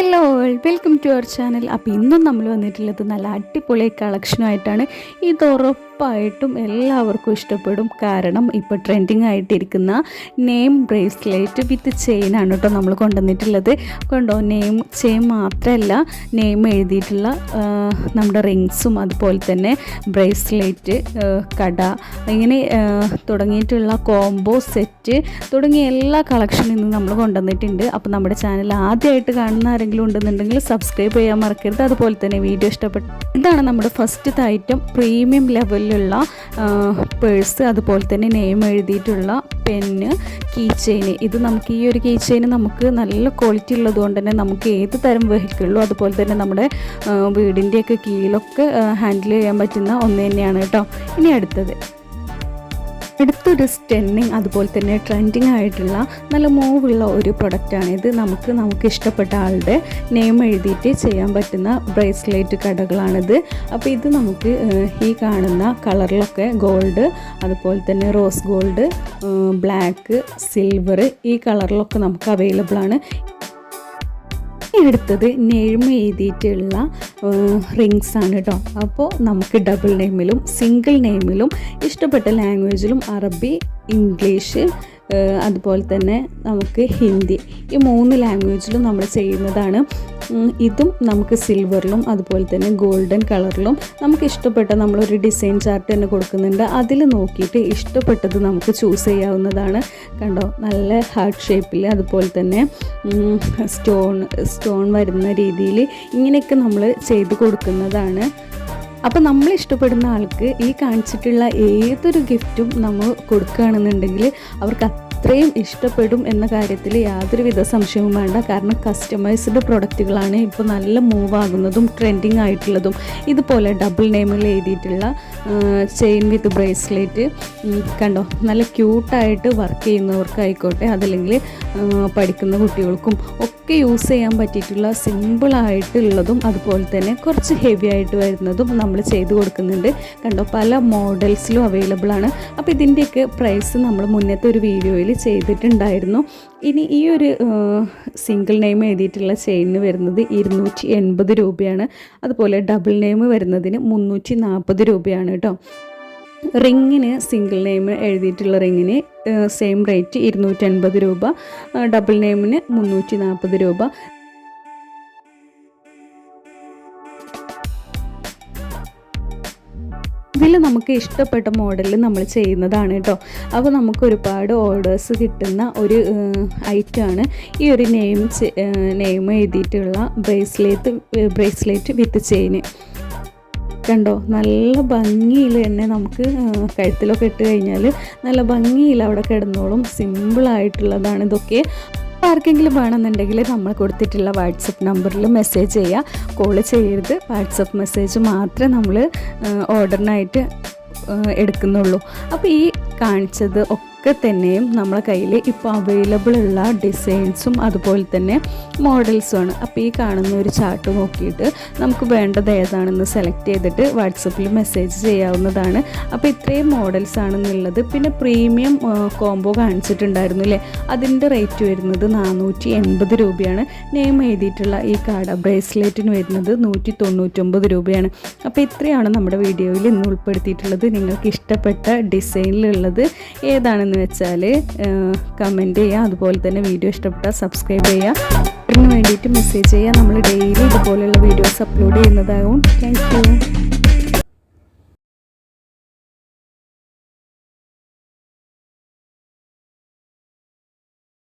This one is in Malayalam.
Hello welcome to our channel അപ്പോൾ ഇന്നും നമ്മൾ വന്നിട്ടുള്ളത് നല്ല അടിപൊളി കളക്ഷനുമായിട്ടാണ്. ഇത് ഉറപ്പായിട്ടും എല്ലാവർക്കും ഇഷ്ടപ്പെടും. കാരണം ഇപ്പോൾ ട്രെൻഡിങ് ആയിട്ടിരിക്കുന്ന നെയിം ബ്രേസ്ലെറ്റ് വിത്ത് ചെയിൻ ആണ് കേട്ടോ നമ്മൾ കൊണ്ടുവന്നിട്ടുള്ളത്. കൊണ്ടോ? നെയിം ചെയിൻ മാത്രമല്ല നെയിം എഴുതിയിട്ടുള്ള നമ്മുടെ റിങ്സും അതുപോലെ തന്നെ ബ്രേസ്ലെറ്റ് കട ഇങ്ങനെ തുടങ്ങിയിട്ടുള്ള കോംബോ സെറ്റ് തുടങ്ങിയ എല്ലാ കളക്ഷനും ഇന്ന് നമ്മൾ കൊണ്ടുവന്നിട്ടുണ്ട്. അപ്പോൾ നമ്മുടെ ചാനൽ ആദ്യമായിട്ട് കാണുന്ന ആരെങ്കിലും ഉണ്ടെന്നുണ്ടെങ്കിൽ സബ്സ്ക്രൈബ് ചെയ്യാൻ മറക്കരുത്. അതുപോലെ തന്നെ വീഡിയോ ഇഷ്ടപ്പെട്ടു ഇതാണ് നമ്മുടെ ഫസ്റ്റ് ഐറ്റം പ്രീമിയം ലെവലിലുള്ള പേഴ്സ് അതുപോലെ തന്നെ നെയിം എഴുതിയിട്ടുള്ള പെന്ന് കീ ചെയിന് ഇത് നമുക്ക് ഈ ഒരു കീ ചെയിന് നമുക്ക് നല്ല ക്വാളിറ്റി ഉള്ളതുകൊണ്ട് തന്നെ നമുക്ക് ഏത് തരം വെഹിക്കിളിലും അതുപോലെ തന്നെ നമ്മുടെ വീടിന്റെയൊക്കെ കീഴിലൊക്കെ ഹാൻഡിൽ ചെയ്യാൻ പറ്റുന്ന ഒന്ന് തന്നെയാണ് കേട്ടോ. ഇനി അടുത്തത്. അടുത്തൊരു സ്റ്റെന്നിങ് അതുപോലെ തന്നെ ട്രെൻഡിങ് ആയിട്ടുള്ള നല്ല മൂവുള്ള ഒരു പ്രൊഡക്റ്റാണ് ഇത്. നമുക്ക് നമുക്ക് ഇഷ്ടപ്പെട്ട ആളുടെ നെയിം എഴുതിയിട്ട് ചെയ്യാൻ പറ്റുന്ന ബ്രേസ്ലെറ്റ് കടകളാണിത്. അപ്പോൾ ഇത് നമുക്ക് ഈ കാണുന്ന കളറിലൊക്കെ ഗോൾഡ് അതുപോലെ തന്നെ റോസ് ഗോൾഡ് ബ്ലാക്ക് സിൽവർ ഈ കളറിലൊക്കെ നമുക്ക് അവൈലബിൾ ആണ്. എടുത്തത് നെയിം എഴുതിയിട്ടുള്ള റിങ്സ് ആണ് കേട്ടോ അപ്പോൾ നമുക്ക് ഡബിൾ നെയിമിലും സിംഗിൾ നെയിമിലും ഇഷ്ടപ്പെട്ട ലാംഗ്വേജിലും അറബി ഇംഗ്ലീഷ് അതുപോലെ തന്നെ നമുക്ക് ഹിന്ദി ഈ മൂന്ന് ലാംഗ്വേജിലും നമ്മൾ ചെയ്യുന്നതാണ്. ഇതും നമുക്ക് സിൽവറിലും അതുപോലെ തന്നെ ഗോൾഡൻ കളറിലും നമുക്ക് ഇഷ്ടപ്പെട്ട നമ്മളൊരു ഡിസൈൻ ചാർട്ട് തന്നെ കൊടുക്കുന്നുണ്ട്. അതിൽ നോക്കിയിട്ട് ഇഷ്ടപ്പെട്ടത് നമുക്ക് ചൂസ് ചെയ്യാവുന്നതാണ്. കണ്ടോ? നല്ല ഹാർട്ട് ഷേപ്പിൽ അതുപോലെ തന്നെ സ്റ്റോൺ സ്റ്റോൺ വരുന്ന രീതിയിൽ ഇങ്ങനെയൊക്കെ നമ്മൾ ചെയ്ത് കൊടുക്കുന്നതാണ്. അപ്പോൾ നമ്മൾ ഇഷ്ടപ്പെടുന്ന ആൾക്ക് ഈ കാണിച്ചിട്ടുള്ള ഏതൊരു ഗിഫ്റ്റും നമ്മൾ കൊടുക്കുകയാണെന്നുണ്ടെങ്കിൽ അവർക്ക് അത്രയും ഇഷ്ടപ്പെടും എന്ന കാര്യത്തിൽ യാതൊരുവിധ സംശയവും വേണ്ട. കാരണം കസ്റ്റമൈസ്ഡ് പ്രൊഡക്റ്റുകളാണ് ഇപ്പോൾ നല്ല മൂവ് ആകുന്നതും ട്രെൻഡിങ് ആയിട്ടുള്ളതും. ഇതുപോലെ ഡബിൾ നെയിമിൽ എഴുതിയിട്ടുള്ള ചെയിൻ വിത്ത് ബ്രേസ്ലെറ്റ് കണ്ടോ? നല്ല ക്യൂട്ടായിട്ട് വർക്ക് ചെയ്യുന്നവർക്കായിക്കോട്ടെ അതല്ലെങ്കിൽ പഠിക്കുന്ന കുട്ടികൾക്കും ഒക്കെ യൂസ് ചെയ്യാൻ പറ്റിയിട്ടുള്ള സിമ്പിളായിട്ടുള്ളതും അതുപോലെ തന്നെ കുറച്ച് ഹെവി ആയിട്ട് വരുന്നതും നമ്മൾ ചെയ്ത് കൊടുക്കുന്നുണ്ട്. കണ്ടോ? പല മോഡൽസിലും അവൈലബിൾ ആണ്. അപ്പോൾ ഇതിന്റെയൊക്കെ പ്രൈസ് നമ്മൾ മുന്നത്തെ ഒരു വീഡിയോയിൽ ചെയ്തിട്ടുണ്ടായിരുന്നു. ഇനി ഈ ഒരു സിംഗിൾ നെയിം എഴുതിയിട്ടുള്ള ചെയിനിന് വരുന്നത് ഇരുന്നൂറ്റി എൺപത് രൂപയാണ്. അതുപോലെ ഡബിൾ നെയിം വരുന്നതിന് മുന്നൂറ്റി നാൽപ്പത് രൂപയാണ് കേട്ടോ റിങ്ങിന് സിംഗിൾ നെയിം എഴുതിയിട്ടുള്ള റിങ്ങിന് സെയിം റേറ്റ് ഇരുന്നൂറ്റൻപത് രൂപ. ഡബിൾ നെയിമിന് മുന്നൂറ്റി നാൽപ്പത് രൂപ. ഇതിൽ നമുക്ക് ഇഷ്ടപ്പെട്ട മോഡലിൽ നമ്മൾ ചെയ്യുന്നതാണ് കേട്ടോ അപ്പോൾ നമുക്ക് ഒരുപാട് ഓർഡേഴ്സ് കിട്ടുന്ന ഒരു ഐറ്റമാണ് ഈ ഒരു നെയിം നെയിം എഴുതിയിട്ടുള്ള ബ്രേസ്ലെറ്റ് ബ്രേസ്ലെറ്റ് വിത്ത് ചെയിന്. കണ്ടോ? നല്ല ഭംഗിയിൽ തന്നെ നമുക്ക് കഴുത്തിലൊക്കെ ഇട്ട് കഴിഞ്ഞാൽ നല്ല ഭംഗിയിൽ അവിടെ കിടന്നോളും. സിമ്പിളായിട്ടുള്ളതാണ് ഇതൊക്കെ. ആർക്കെങ്കിലും വേണമെന്നുണ്ടെങ്കിൽ നമ്മൾ കൊടുത്തിട്ടുള്ള വാട്സപ്പ് നമ്പറിൽ മെസ്സേജ് ചെയ്യുക. കോൾ ചെയ്യരുത്. വാട്സപ്പ് മെസ്സേജ് മാത്രമേ നമ്മൾ ഓർഡറിനായിട്ട് എടുക്കുന്നുള്ളൂ. അപ്പോൾ ഈ കാണിച്ചത് ഒക്കെ തന്നെയും നമ്മളെ കയ്യിൽ ഇപ്പോൾ അവൈലബിൾ ഉള്ള ഡിസൈൻസും അതുപോലെ തന്നെ മോഡൽസുമാണ് അപ്പോൾ ഈ കാണുന്ന ഒരു ചാർട്ട് നോക്കിയിട്ട് നമുക്ക് വേണ്ടത് ഏതാണെന്ന് സെലക്ട് ചെയ്തിട്ട് വാട്സപ്പിൽ മെസ്സേജ് ചെയ്യാവുന്നതാണ്. അപ്പോൾ ഇത്രയും മോഡൽസ് ആണെന്നുള്ളത്. പിന്നെ പ്രീമിയം കോംബോ കാണിച്ചിട്ടുണ്ടായിരുന്നു അല്ലേ അതിന്റെ റേറ്റ് വരുന്നത് നാനൂറ്റി എൺപത് രൂപയാണ്. നെയിം എഴുതിയിട്ടുള്ള ഈ കാട ബ്രേസ്ലെറ്റിന് വരുന്നത് നൂറ്റി തൊണ്ണൂറ്റൊമ്പത് രൂപയാണ്. അപ്പോൾ ഇത്രയാണ് നമ്മുടെ വീഡിയോയിൽ ഇന്ന് ഉൾപ്പെടുത്തിയിട്ടുള്ളത്. നിങ്ങൾക്ക് ഇഷ്ടപ്പെട്ട ഡിസൈനിലുള്ളത് ഏതാണെന്ന് വെച്ചാൽ കമന്റ് ചെയ്യുക അതുപോലെ തന്നെ വീഡിയോ ഇഷ്ടപ്പെട്ടാൽ സബ്സ്ക്രൈബ് ചെയ്യുക അതിന് വേണ്ടിയിട്ട് മെസ്സേജ് ചെയ്യുക നമ്മൾ ഡെയിലി ഇതുപോലെയുള്ള വീഡിയോസ് അപ്ലോഡ് ചെയ്യുന്നതാകും താങ്ക്